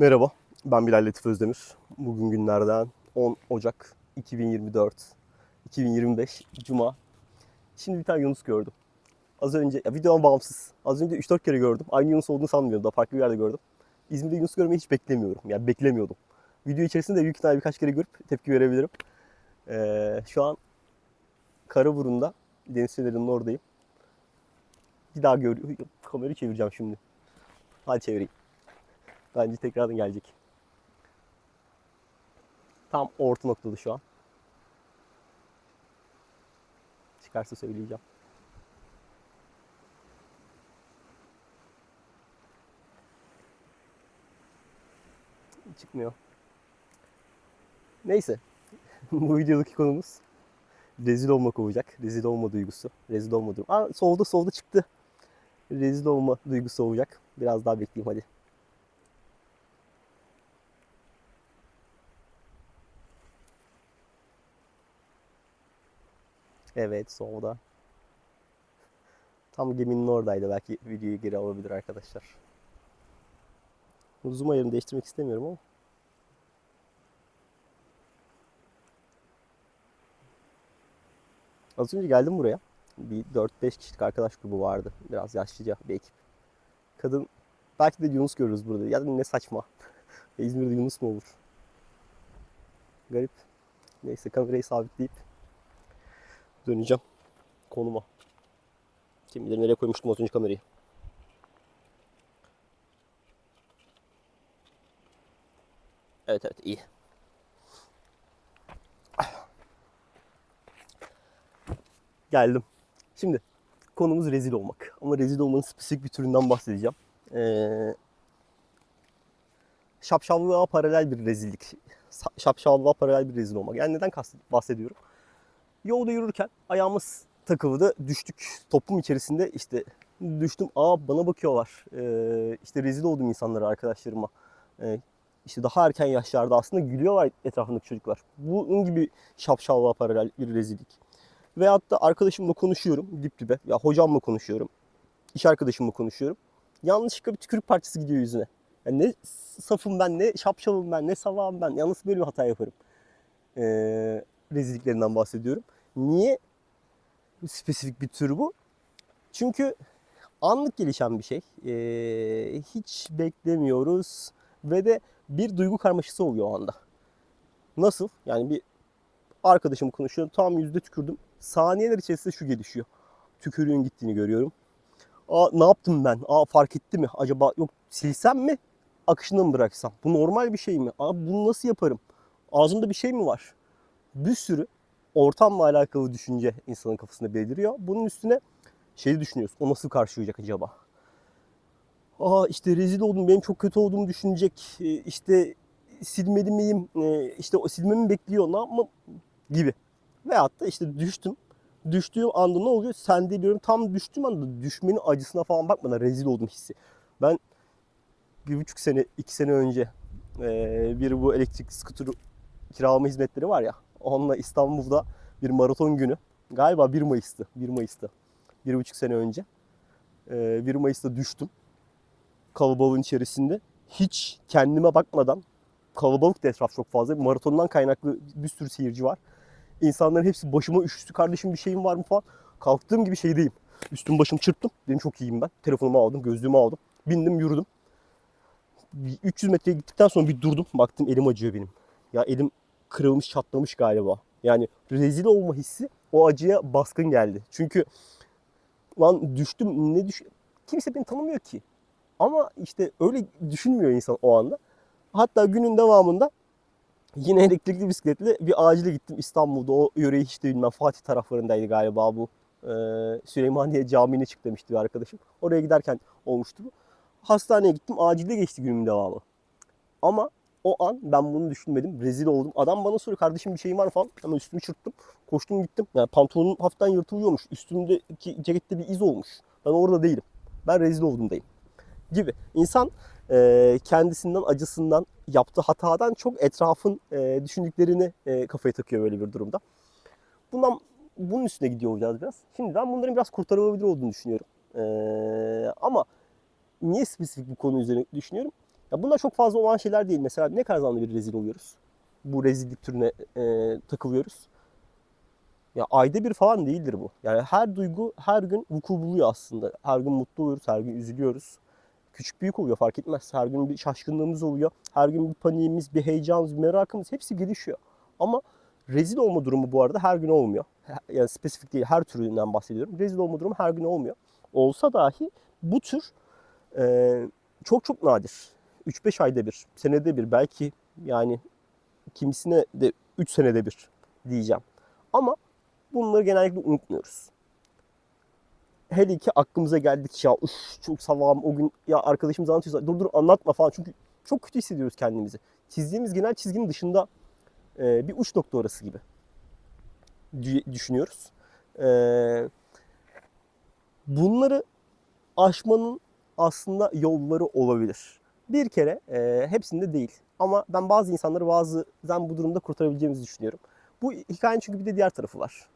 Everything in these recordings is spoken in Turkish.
Merhaba, ben Bilal Latif Özdemir. Bugün günlerden 10 Ocak 2024, 2025 Cuma. Şimdi bir tane Yunus gördüm. Az önce, ya videodan bağımsız. Az önce 3-4 kere gördüm. Aynı Yunus olduğunu sanmıyordum. Daha farklı bir yerde gördüm. İzmir'de Yunus görmeyi hiç beklemiyorum. Yani beklemiyordum. Video içerisinde büyük ihtimalle birkaç kere görüp tepki verebilirim. Ee, şu an Karaburun'da deniz fenerinin oradayım. Bir daha gör kamerayı çevireceğim şimdi. Hadi çevireyim. Bence tekrardan gelecek. Tam orta noktada şu an. Çıkarsa söyleyeceğim. Çıkmıyor. Neyse. Bu videodaki konumuz rezil olmak olacak. Rezil olma duygusu. Rezil olma duygusu. Aa solda solda çıktı. Rezil olma duygusu olacak. Biraz daha bekleyeyim hadi. Evet solda. Tam geminin oradaydı. Belki videoyu geri alabilir arkadaşlar. Zoom ayarını değiştirmek istemiyorum ama. Az önce geldim buraya. Bir 4-5 kişilik arkadaş grubu vardı. Biraz yaşlıca bir ekip. Kadın belki de Yunus görürüz burada. Ya ne saçma. İzmir'de Yunus mu olur? Garip. Neyse kamerayı sabitleyip döneceğim konuma. Kim bilir nereye koymuştum az önce kamerayı. Evet evet iyi. Geldim. Şimdi konumuz rezil olmak. Ama rezil olmanın spesifik bir türünden bahsedeceğim. Ee, şapşallığa paralel bir rezillik. Şapşallığa paralel bir rezil olmak. Yani neden bahsediyorum? Yolda yürürken ayağımız takıldı. Düştük toplum içerisinde işte düştüm. Aa bana bakıyorlar. Ee, işte rezil oldum insanlara, arkadaşlarıma. Ee, işte daha erken yaşlarda aslında gülüyorlar etrafındaki çocuklar. Bunun gibi şapşallığa paralel bir rezillik. Veyahut da arkadaşımla konuşuyorum dip dibe. Ya hocamla konuşuyorum. iş arkadaşımla konuşuyorum. Yanlışlıkla bir tükürük parçası gidiyor yüzüne. Yani ne safım ben, ne şapşalım ben, ne salağım ben. Yalnız böyle bir hata yaparım. Ee, rezilliklerinden bahsediyorum. Niye spesifik bir tür bu? Çünkü anlık gelişen bir şey. Ee, hiç beklemiyoruz ve de bir duygu karmaşası oluyor o anda. Nasıl? Yani bir arkadaşım konuşuyor. Tam yüzde tükürdüm. Saniyeler içerisinde şu gelişiyor. Tükürüğün gittiğini görüyorum. Aa ne yaptım ben? Aa fark etti mi? Acaba yok silsem mi? Akışına mı bıraksam? Bu normal bir şey mi? Aa bunu nasıl yaparım? Ağzımda bir şey mi var? Bir sürü ortamla alakalı düşünce insanın kafasında beliriyor. Bunun üstüne şeyi düşünüyoruz. O nasıl karşılayacak acaba? Aa işte rezil oldum, benim çok kötü olduğumu düşünecek. Ee, İşte silmeli miyim? Ee, İşte o silmemi bekliyor. Ne yapmam? Gibi. Veyahut da işte düştüm. Düştüğüm anda ne oluyor? Sen de diyorum tam düştüğüm anda düşmenin acısına falan bakmadan rezil oldum hissi. Ben bir buçuk sene, iki sene önce ee, bir bu elektrik skuter kiralama hizmetleri var ya. Onunla İstanbul'da bir maraton günü. Galiba 1 Mayıs'tı. 1 Mayıs'tı. Bir buçuk sene önce. Ee, 1 Mayıs'ta düştüm. Kalabalığın içerisinde. Hiç kendime bakmadan kalabalık da etraf çok fazla. Maratondan kaynaklı bir sürü seyirci var. İnsanların hepsi başıma üşüstü kardeşim bir şeyim var mı falan. Kalktığım gibi şeydeyim. Üstüm başım çırptım. Dedim çok iyiyim ben. Telefonumu aldım, gözlüğümü aldım. Bindim yürüdüm. Bir 300 metreye gittikten sonra bir durdum. Baktım elim acıyor benim. Ya elim kırılmış, çatlamış galiba. Yani rezil olma hissi o acıya baskın geldi. Çünkü lan düştüm ne düş... Kimse beni tanımıyor ki. Ama işte öyle düşünmüyor insan o anda. Hatta günün devamında yine elektrikli bisikletle bir acile gittim İstanbul'da. O yöreyi hiç de bilmem. Fatih taraflarındaydı galiba bu. Ee, Süleymaniye Camii'ne çık demişti bir arkadaşım. Oraya giderken olmuştu bu. Hastaneye gittim. Acilde geçti günün devamı. Ama o an ben bunu düşünmedim. Rezil oldum. Adam bana soruyor kardeşim bir şeyin var falan. Hemen üstümü çırptım. Koştum gittim. Yani pantolonum hafiften yırtılıyormuş. Üstümdeki cekette bir iz olmuş. Ben orada değilim. Ben rezil oldumdayım. Gibi. İnsan e, kendisinden, acısından, yaptığı hatadan çok etrafın e, düşündüklerini e, kafaya takıyor böyle bir durumda. Bundan bunun üstüne gidiyor olacağız biraz. Şimdi ben bunların biraz kurtarılabilir olduğunu düşünüyorum. E, ama niye spesifik bu konu üzerine düşünüyorum? Ya bunlar çok fazla olan şeyler değil. Mesela ne kadar zamanda bir rezil oluyoruz? Bu rezillik türüne e, takılıyoruz. Ya ayda bir falan değildir bu. Yani her duygu her gün vuku buluyor aslında. Her gün mutlu oluyoruz, her gün üzülüyoruz. Küçük büyük oluyor fark etmez. Her gün bir şaşkınlığımız oluyor. Her gün bir paniğimiz, bir heyecanımız, bir merakımız hepsi gelişiyor. Ama rezil olma durumu bu arada her gün olmuyor. Yani spesifik değil her türünden bahsediyorum. Rezil olma durumu her gün olmuyor. Olsa dahi bu tür e, çok çok nadir. 3-5 ayda bir, senede bir belki yani kimisine de 3 senede bir diyeceğim. Ama bunları genellikle unutmuyoruz. Hele ki aklımıza geldikçe ya uf çok savam o gün ya arkadaşımız anlatıyorsa dur dur anlatma falan çünkü çok kötü hissediyoruz kendimizi. Çizdiğimiz genel çizginin dışında e, bir uç nokta orası gibi dü- düşünüyoruz. E, bunları aşmanın aslında yolları olabilir. Bir kere e, hepsinde değil. Ama ben bazı insanları bazen bu durumda kurtarabileceğimizi düşünüyorum. Bu hikayenin çünkü bir de diğer tarafı var.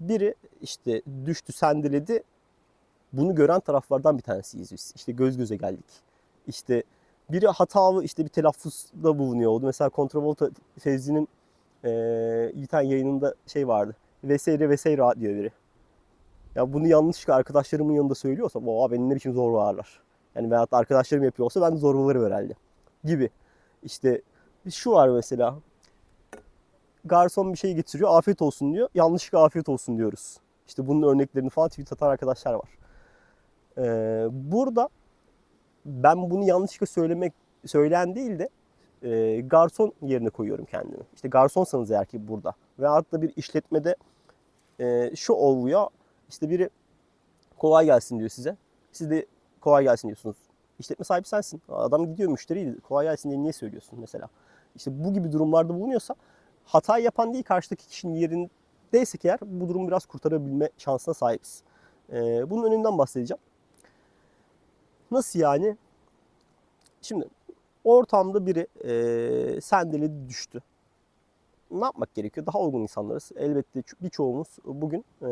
Biri işte düştü, sendeledi. Bunu gören taraflardan bir tanesiyiz biz. İşte göz göze geldik. İşte biri hatalı işte bir telaffuzda bulunuyor oldu. Mesela Kontravolta Fevzi'nin e, tane yayınında şey vardı. Vesaire vesaire diyor biri. Ya bunu yanlışlıkla arkadaşlarımın yanında söylüyorsa oha beni ne biçim zorbalarlar. Yani veyahut da arkadaşlarım yapıyor olsa ben de zorbalarım herhalde. Gibi. İşte şu var mesela. Garson bir şey getiriyor. Afiyet olsun diyor. Yanlışlıkla afiyet olsun diyoruz. İşte bunun örneklerini falan tweet atan arkadaşlar var. Ee, burada ben bunu yanlışlıkla söylemek söyleyen değil de e, garson yerine koyuyorum kendimi. İşte garsonsanız eğer ki burada ve hatta bir işletmede e, şu oluyor. İşte biri kolay gelsin diyor size. Siz de kolay gelsin diyorsunuz. İşletme sahibi sensin. Adam gidiyor müşteriyi kolay gelsin diye niye söylüyorsun mesela. İşte bu gibi durumlarda bulunuyorsa hata yapan değil karşıdaki kişinin yerindeysek eğer bu durumu biraz kurtarabilme şansına sahibiz. Ee, bunun önünden bahsedeceğim. Nasıl yani? Şimdi ortamda biri e, sendeledi düştü. Ne yapmak gerekiyor? Daha olgun insanlarız. Elbette birçoğumuz bugün e,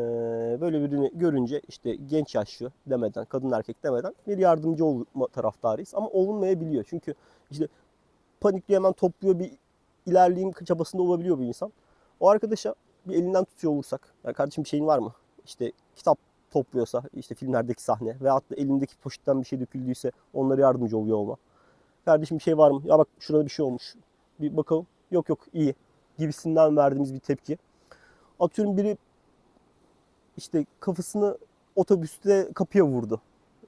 böyle birini görünce işte genç yaşlı demeden, kadın erkek demeden bir yardımcı olma taraftarıyız. Ama olunmayabiliyor. Çünkü işte panikliyor hemen topluyor bir ilerleyeyim çabasında olabiliyor bir insan. O arkadaşa bir elinden tutuyor olursak, ya kardeşim bir şeyin var mı? İşte kitap topluyorsa, işte filmlerdeki sahne veyahut da elindeki poşetten bir şey döküldüyse onlara yardımcı oluyor olma. Kardeşim bir şey var mı? Ya bak şurada bir şey olmuş. Bir bakalım. Yok yok iyi gibisinden verdiğimiz bir tepki. Atıyorum biri işte kafasını otobüste kapıya vurdu.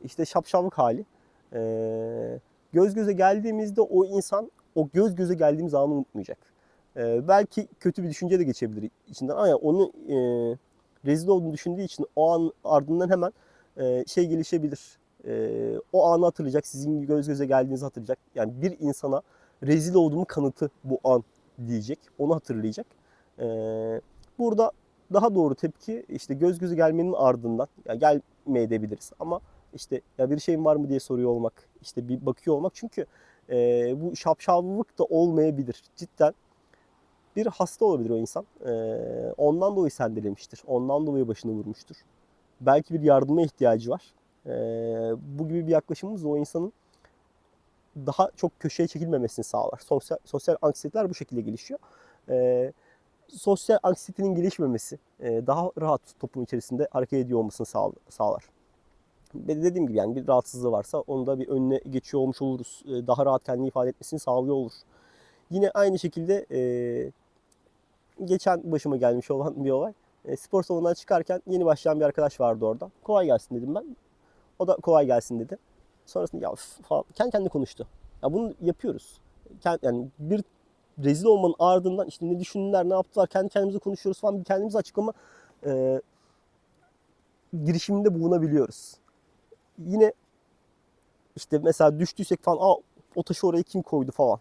İşte şapşallık hali. Ee, göz göze geldiğimizde o insan o göz göze geldiğimiz anı unutmayacak. Ee, belki kötü bir düşünce de geçebilir içinden ama onu e, rezil olduğunu düşündüğü için o an ardından hemen e, şey gelişebilir. E, o anı hatırlayacak, sizin göz göze geldiğinizi hatırlayacak. Yani bir insana rezil olduğumu kanıtı bu an diyecek, onu hatırlayacak. E, burada daha doğru tepki işte göz göze gelmenin ardından ya gelmeyebiliriz ama işte ya bir şeyin var mı diye soruyor olmak, işte bir bakıyor olmak çünkü e, bu şapşallık da olmayabilir. Cidden bir hasta olabilir o insan. E, ondan dolayı sendelemiştir. Ondan dolayı başını vurmuştur. Belki bir yardıma ihtiyacı var. E, bu gibi bir yaklaşımımız o insanın daha çok köşeye çekilmemesini sağlar. Sosyal, sosyal anksiyeteler bu şekilde gelişiyor. E, sosyal anksiyetenin gelişmemesi e, daha rahat toplum içerisinde hareket ediyor olmasını sağ, sağlar. Dediğim gibi yani bir rahatsızlığı varsa onu da bir önüne geçiyor olmuş oluruz. E, daha rahat kendini ifade etmesini sağlıyor olur. Yine aynı şekilde e, geçen başıma gelmiş olan bir olay. E, spor salonundan çıkarken yeni başlayan bir arkadaş vardı orada. Kolay gelsin dedim ben. O da kolay gelsin dedi. Sonrasında ya falan kendi kendine konuştu. Ya bunu yapıyoruz. Yani bir rezil olmanın ardından işte ne düşündüler, ne yaptılar, kendi kendimize konuşuyoruz falan bir kendimize açıklama e, girişiminde bulunabiliyoruz. Yine işte mesela düştüysek falan Aa, o taşı oraya kim koydu falan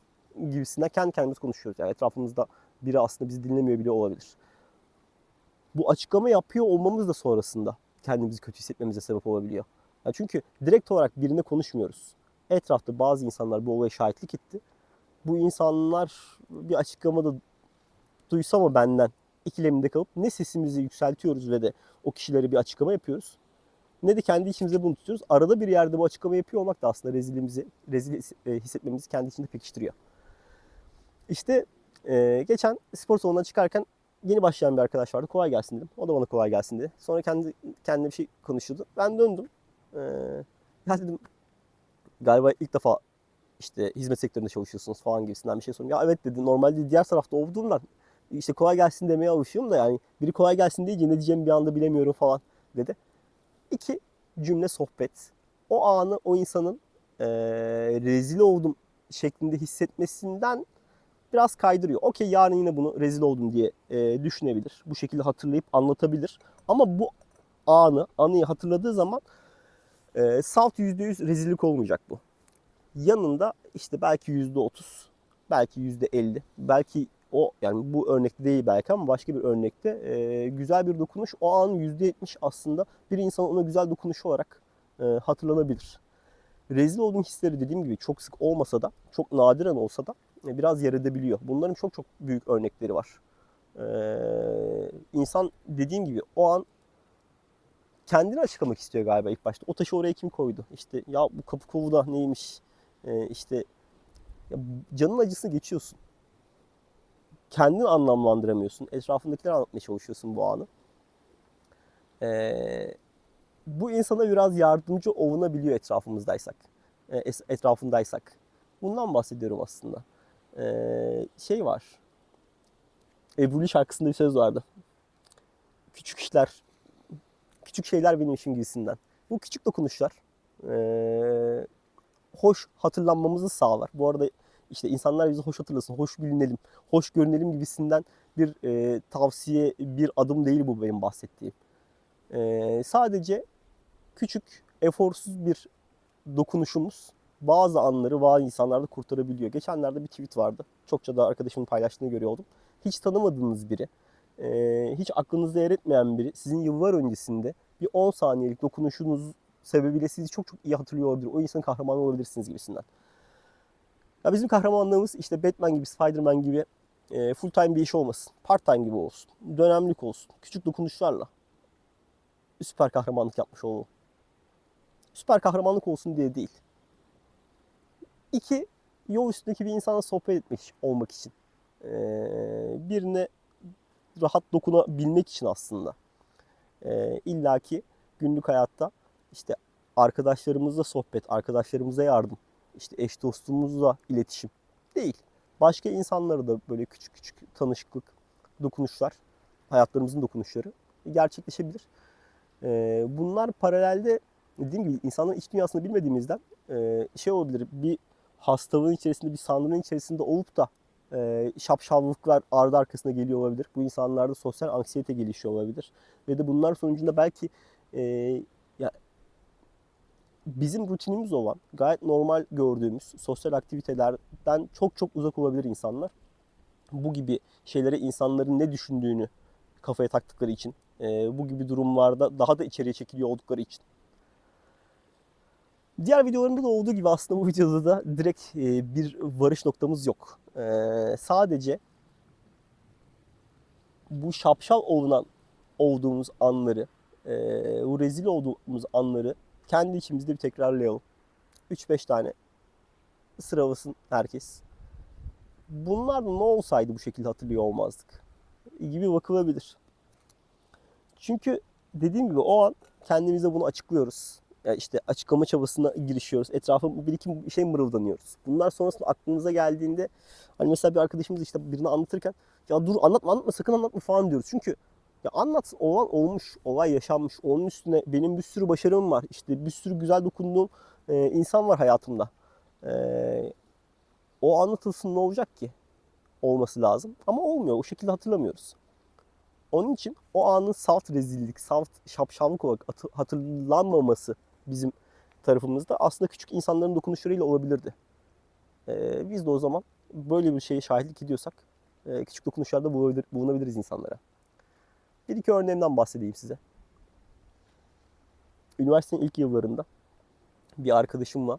gibisinden kendi kendimiz konuşuyoruz. Yani etrafımızda biri aslında bizi dinlemiyor bile olabilir. Bu açıklama yapıyor olmamız da sonrasında kendimizi kötü hissetmemize sebep olabiliyor. Yani çünkü direkt olarak birine konuşmuyoruz. Etrafta bazı insanlar bu olaya şahitlik etti. Bu insanlar bir açıklamada duysa mı benden ikileminde kalıp ne sesimizi yükseltiyoruz ve de o kişilere bir açıklama yapıyoruz. ne de kendi içimizde bunu tutuyoruz. Arada bir yerde bu açıklama yapıyor olmak da aslında rezilliğimizi, rezil e, hissetmemizi kendi içinde pekiştiriyor. İşte e, geçen spor salonuna çıkarken yeni başlayan bir arkadaş vardı. Kolay gelsin dedim. O da bana kolay gelsin dedi. Sonra kendi kendine bir şey konuşuyordu. Ben döndüm. Ee, ya dedim galiba ilk defa işte hizmet sektöründe çalışıyorsunuz falan gibisinden bir şey sordum. Ya evet dedi. Normalde diğer tarafta olduğumdan işte kolay gelsin demeye alışıyorum da yani biri kolay gelsin deyince ne diyeceğimi bir anda bilemiyorum falan dedi. İki cümle sohbet. O anı o insanın eee rezil oldum şeklinde hissetmesinden biraz kaydırıyor. Okey yarın yine bunu rezil oldum diye eee, düşünebilir. Bu şekilde hatırlayıp anlatabilir. Ama bu anı, anıyı hatırladığı zaman eee salt %100 rezillik olmayacak bu. Yanında işte belki %30, belki %50, belki o yani bu örnekte değil belki ama başka bir örnekte eee, güzel bir dokunuş o an %70 aslında bir insanın ona güzel dokunuş olarak eee, hatırlanabilir. Rezil olduğum hisleri dediğim gibi çok sık olmasa da, çok nadiren olsa da e, biraz yer edebiliyor. Bunların çok çok büyük örnekleri var. Ee, insan dediğim gibi o an kendini açıklamak istiyor galiba ilk başta. O taşı oraya kim koydu? İşte ya bu kapı kovu da neymiş? Ee, işte ya canın acısını geçiyorsun. Kendini anlamlandıramıyorsun. Etrafındakilere anlatmaya çalışıyorsun bu anı. Ee, bu insana biraz yardımcı olunabiliyor etrafımızdaysak. e, etrafındaysak. Bundan bahsediyorum aslında. Ee, şey var. Ebru'lu şarkısında bir söz vardı. Küçük işler, küçük şeyler benim işim gibisinden. Bu küçük dokunuşlar ee, hoş hatırlanmamızı sağlar. Bu arada işte insanlar bizi hoş hatırlasın, hoş bilinelim, hoş görünelim gibisinden bir e, tavsiye, bir adım değil bu benim bahsettiğim. Ee, sadece küçük, eforsuz bir dokunuşumuz bazı anları bazı insanlarda kurtarabiliyor. Geçenlerde bir tweet vardı. Çokça da arkadaşımın paylaştığını görüyordum. Hiç tanımadığınız biri, e, hiç aklınızda yer etmeyen biri sizin yıllar öncesinde bir 10 saniyelik dokunuşunuz sebebiyle sizi çok çok iyi hatırlıyor olabilir. O insanın kahramanı olabilirsiniz gibisinden. Ya bizim kahramanlığımız işte Batman gibi, Spider-Man gibi e, full time bir iş olmasın. Part time gibi olsun. Dönemlik olsun. Küçük dokunuşlarla süper kahramanlık yapmış olalım. Süper kahramanlık olsun diye değil. İki, yol üstündeki bir insana sohbet etmek olmak için. Ee, birine rahat dokunabilmek için aslında. Ee, İlla ki günlük hayatta işte arkadaşlarımızla sohbet, arkadaşlarımıza yardım, işte eş dostumuzla iletişim değil. Başka insanlara da böyle küçük küçük tanışıklık, dokunuşlar, hayatlarımızın dokunuşları gerçekleşebilir. Ee, bunlar paralelde dediğim gibi insanların iç dünyasını bilmediğimizden e, şey olabilir bir hastalığın içerisinde bir sandığın içerisinde olup da e, şapşallıklar ardı arkasına geliyor olabilir. Bu insanlarda sosyal anksiyete gelişiyor olabilir. Ve de bunlar sonucunda belki e, ya bizim rutinimiz olan gayet normal gördüğümüz sosyal aktivitelerden çok çok uzak olabilir insanlar. Bu gibi şeylere insanların ne düşündüğünü kafaya taktıkları için, e, bu gibi durumlarda daha da içeriye çekiliyor oldukları için. Diğer videolarımda da olduğu gibi aslında bu videoda da direkt e, bir varış noktamız yok. E, sadece bu şapşal olunan olduğumuz anları, e, bu rezil olduğumuz anları kendi içimizde bir tekrarlayalım. 3-5 tane sıralasın herkes. Bunlar ne olsaydı bu şekilde hatırlıyor olmazdık gibi bakılabilir. Çünkü dediğim gibi o an kendimize bunu açıklıyoruz. Yani işte açıklama çabasına girişiyoruz. Etrafa bir iki şey mırıldanıyoruz. Bunlar sonrasında aklımıza geldiğinde hani mesela bir arkadaşımız işte birine anlatırken ya dur anlatma anlatma sakın anlatma falan diyoruz. Çünkü ya anlat olan olmuş, olay yaşanmış. Onun üstüne benim bir sürü başarım var. İşte bir sürü güzel dokunduğum e, insan var hayatımda. E, o anlatılsın ne olacak ki? Olması lazım. Ama olmuyor. O şekilde hatırlamıyoruz. Onun için o anın salt rezillik, salt şapşallık olarak atı- hatırlanmaması bizim tarafımızda aslında küçük insanların dokunuşlarıyla olabilirdi. Ee, biz de o zaman böyle bir şeye şahitlik ediyorsak e, küçük dokunuşlarda bulunabilir- bulunabiliriz insanlara. Bir iki örneğimden bahsedeyim size. Üniversitenin ilk yıllarında bir arkadaşımla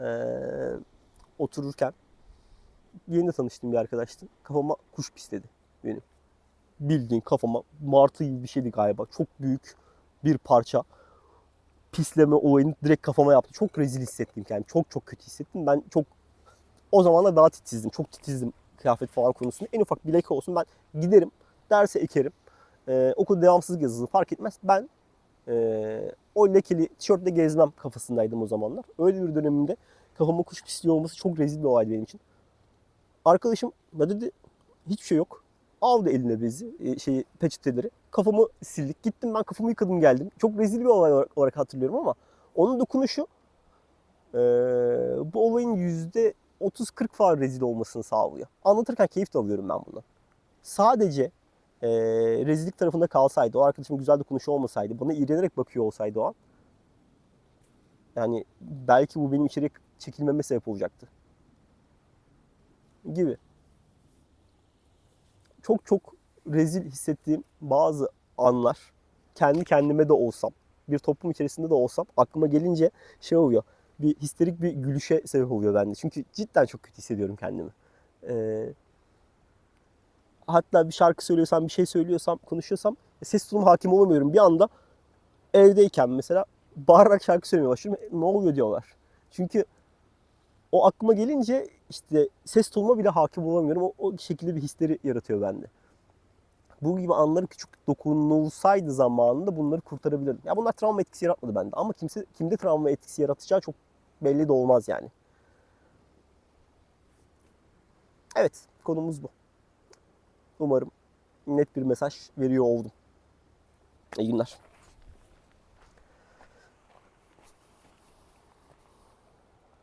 eee, otururken yeni tanıştığım bir arkadaştı. Kafama kuş pisledi benim. Bildiğin kafama martı gibi bir şeydi galiba. Çok büyük bir parça. Pisleme olayını direkt kafama yaptı. Çok rezil hissettim yani. Çok çok kötü hissettim. Ben çok o zamanlar daha titizdim. Çok titizdim kıyafet falan konusunda. En ufak bir leke olsun ben giderim. Derse ekerim. Ee, okul devamsızlık yazısı fark etmez. Ben ee, o lekeli tişörtle gezmem kafasındaydım o zamanlar. Öyle bir dönemimde kafama kuş pisliği olması çok rezil bir olaydı benim için. Arkadaşım ne dedi? Hiçbir şey yok. Aldı eline bezi, e, şeyi, peçeteleri. Kafamı sildik. Gittim ben kafamı yıkadım geldim. Çok rezil bir olay olarak- hatırlıyorum ama onun dokunuşu e, bu olayın yüzde 30-40 falan rezil olmasını sağlıyor. Anlatırken keyif de alıyorum ben bundan. Sadece e, rezillik tarafında kalsaydı, o arkadaşım güzel dokunuşu olmasaydı, bana iğrenerek bakıyor olsaydı o an, yani belki bu benim içeri çekilmeme sebep olacaktı. Gibi. Çok çok rezil hissettiğim bazı anlar, kendi kendime de olsam, bir toplum içerisinde de olsam aklıma gelince şey oluyor. Bir histerik bir gülüşe sebep oluyor bende. Çünkü cidden çok kötü hissediyorum kendimi. Ee, hatta bir şarkı söylüyorsam, bir şey söylüyorsam, konuşuyorsam ses tonuma hakim olamıyorum. Bir anda evdeyken mesela bağırarak şarkı söylemeye başlıyorum. "E, Ne oluyor diyorlar. Çünkü o aklıma gelince işte ses tonuma bile hakim olamıyorum. O, o şekilde bir histeri yaratıyor bende. Bu gibi anları küçük dokunulsaydı zamanında bunları kurtarabilirdim. Ya bunlar travma etkisi yaratmadı bende. Ama kimse kimde travma etkisi yaratacağı çok belli de olmaz yani. Evet, konumuz bu. Umarım net bir mesaj veriyor oldum. İyi günler.